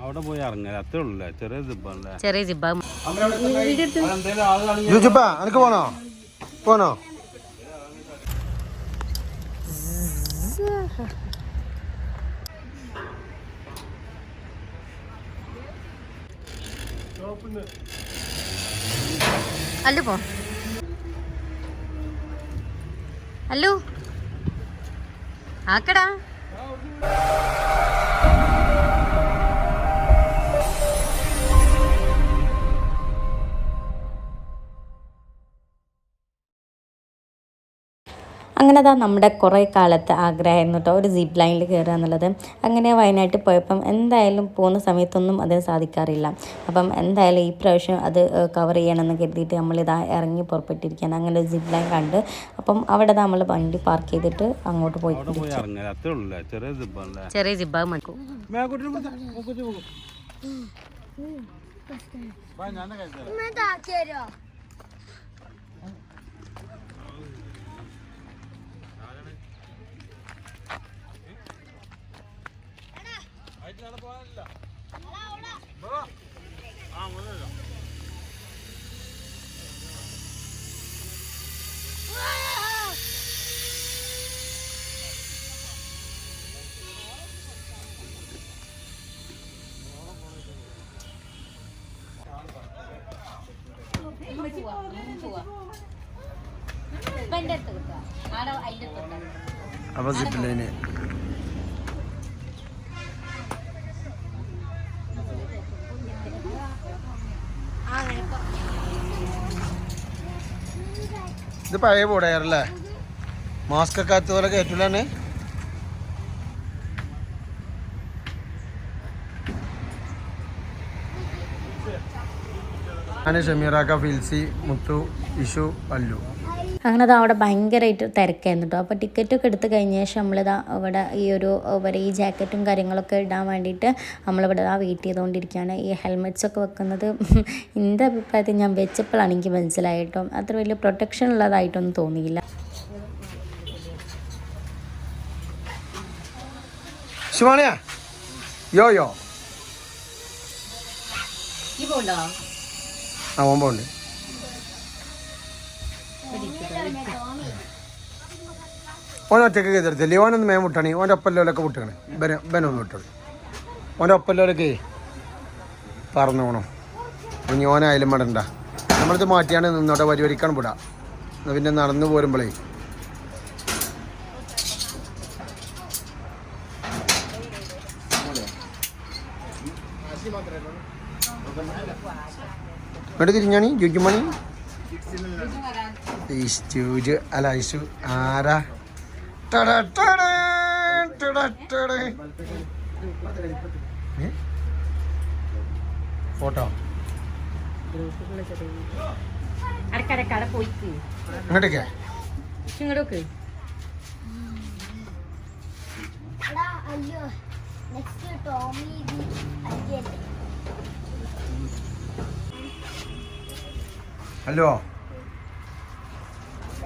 അവിടെ പോയി ഇറങ്ങാൻ അത്രേ ഉള്ളു ചെറിയ സിബ്ബല്ലേ ചെറിയ ജിബ എന്തേലും ആളുകളാണെങ്കിൽ ജൂജുപ്പ എനിക്ക് പോണോ? പോണോ? അല്ലു പോ. അല്ലു. ആക്കടാ. അങ്ങനെ അതാ നമ്മുടെ കുറേ കാലത്തെ ആഗ്രഹമായിരുന്നു കേട്ടോ ഒരു ജീപ്പ് ലൈനിൽ കയറുക എന്നുള്ളത്. അങ്ങനെ വയനാട്ടിൽ പോയപ്പം എന്തായാലും പോകുന്ന സമയത്തൊന്നും അതിന് സാധിക്കാറില്ല. അപ്പം എന്തായാലും ഈ പ്രാവശ്യം അത് കവർ ചെയ്യണമെന്ന് കരുതിയിട്ട് നമ്മളിതാ ഇറങ്ങി പുറപ്പെട്ടിരിക്കുകയാണ്. അങ്ങനെ ഒരു ജീപ്പ് ലൈൻ കണ്ട് അപ്പം അവിടെ നമ്മൾ വണ്ടി പാർക്ക് ചെയ്തിട്ട് അങ്ങോട്ട് പോയി ചെറിയ സിബ്ബല്ലേ ചെറിയ ജിബ മണിക്കൂ അപ്പൊ സിപ്പ് ലൈന് ഇത് പഴയ ബോർഡായല്ലേ മാസ്ക് ഒക്കെ അകത്ത് പോലെ കയറ്റൂലാണ് ഞാൻ ഷമീറാക്ക ഫിൽസി മുത്തു ഇഷു അല്ലു അങ്ങനെ അത് അവിടെ ഭയങ്കരമായിട്ട് തിരക്കായിരുന്നു കേട്ടോ അപ്പോൾ ടിക്കറ്റ് ഒക്കെ എടുത്ത് കഴിഞ്ഞ ശേഷം നമ്മളിതാ അവിടെ ഈ ഒരു വരെ ഈ ജാക്കറ്റും കാര്യങ്ങളൊക്കെ ഇടാൻ വേണ്ടിയിട്ട് നമ്മളിവിടെ ആ വെയിറ്റ് ചെയ്തുകൊണ്ടിരിക്കുകയാണ് ഈ ഹെൽമെറ്റ്സൊക്കെ വെക്കുന്നത് എന്റെ അഭിപ്രായത്തിൽ ഞാൻ വെച്ചപ്പോഴാണ് എനിക്ക് മനസ്സിലായിട്ടോ അത്ര വലിയ പ്രൊട്ടക്ഷൻ ഉള്ളതായിട്ടൊന്നും തോന്നിയില്ല. ശിവാണിയാ യോ യോ. ഈ പോണ്ടോ ആ ഓമ്പുണ്ട് ഓൻ ഒറ്റയ്ക്ക് കയറിച്ചല്ലേ ഓനൊന്ന് മേം വിട്ടണി. ഓന്റെ ഒപ്പല്ലോലൊക്കെ വിട്ടണേ ബന ബനൊന്ന് വിട്ടണി ഓന്റെ ഒപ്പല്ലോലൊക്കെ പറഞ്ഞു പോണോ ഇനി ഓനായാലും മടണ്ട നമ്മളിത് മാറ്റിയാണ് നിന്നോട്ടെ പരിപാടിക്കാൻ വിടാം. പിന്നെ നടന്നു പോരുമ്പോഴേ എന്നിട്ട് തിരിഞ്ഞാണി? ജുജുമണി ഇഷ്ടൂജ് അല്ല ഇഷ്ടു ആരാ? ഫോട്ടോ? ഇങ്ങോട്ടേക്ക്. ഹലോ ടോമി ഉണ്ടോ?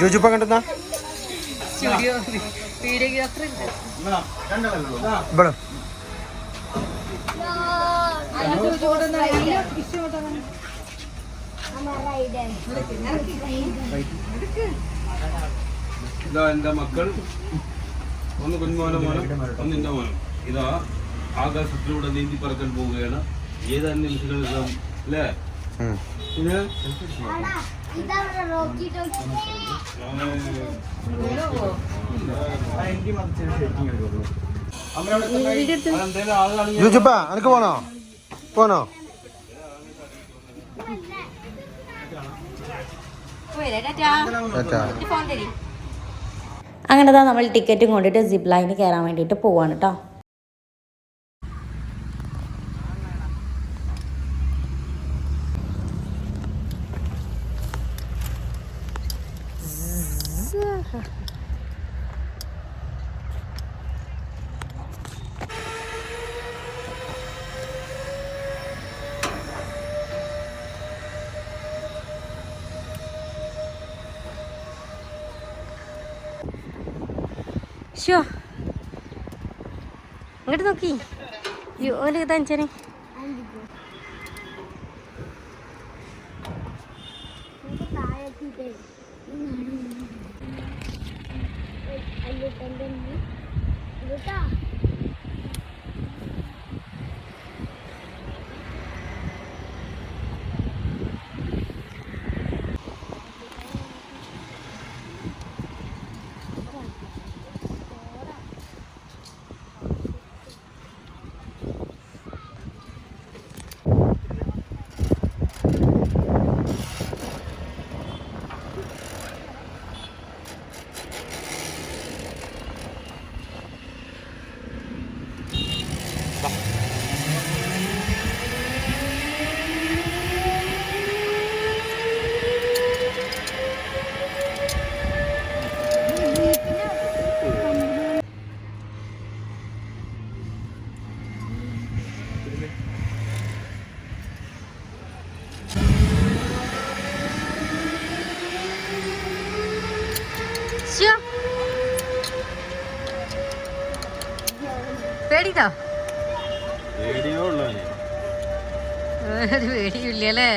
ജുജുപ്പ കണ്ടെന്നാ ഇവിടെ ഇതാ എന്റെ മക്കൾ. ഒന്ന് കുഞ്ഞുമോനെ മോനും ഒന്ന് എന്റെ മോനും. ഇതാ ആകാശത്തിലൂടെ നീന്തി പറക്കാൻ പോവുകയാണ്. ഏതാനും അന്വേഷിക്കണം അല്ലേ? ജുജുപ്പ എനിക്ക് പോണോ? പോണോ? അങ്ങനെ താ നമ്മൾ ടിക്കറ്റും കൊണ്ടിട്ട് സിപ്പ് ലൈനിൽ കയറാൻ വേണ്ടിയിട്ട് പോവാണ് കേട്ടോ ഷോ ഇങ്ങോട്ട് നോക്കി. യോ ഓന്റെ ഇതാ പേടിതോ പേടിയോ ഒരു പേടിയില്ല അല്ലേ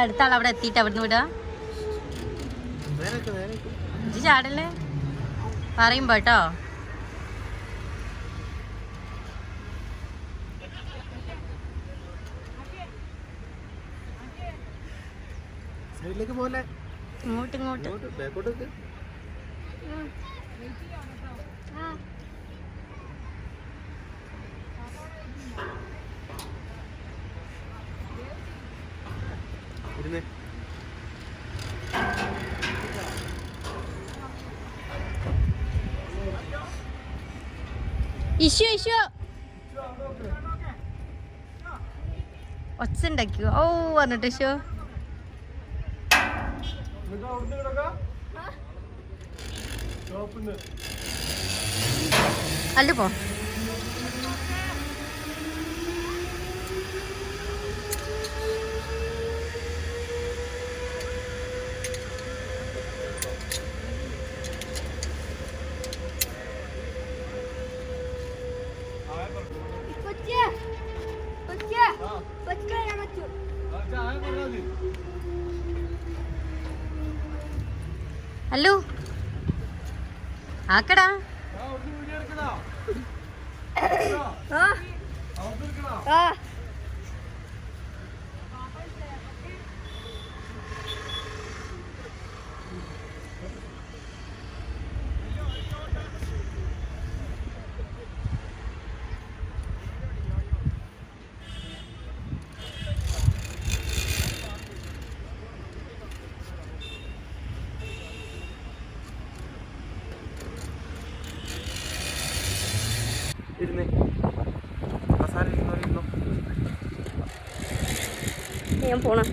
അടുത്ത ആൾ അവിടെ എത്തിയിട്ട് അവിടുന്ന് വിടാ ചാടല്ലേ? കേട്ടോ. സൈഡിലേക്ക് പോലെ. ഇങ്ങോട്ട് ഇങ്ങോട്ട്. ബാക്കോട്ടേക്ക്. ഇരുന്നേ. Issue issue. ഒച്ച ഉണ്ടാക്കിയോ ഓ പറഞ്ഞിട്ട് ഇഷ്യൂ അല്ല പോ. അല്ലു. ആക്കടാ. ഇരുന്നേ മസാല ഇരുന്നോ ഇരുന്നോ ഞാൻ പോണം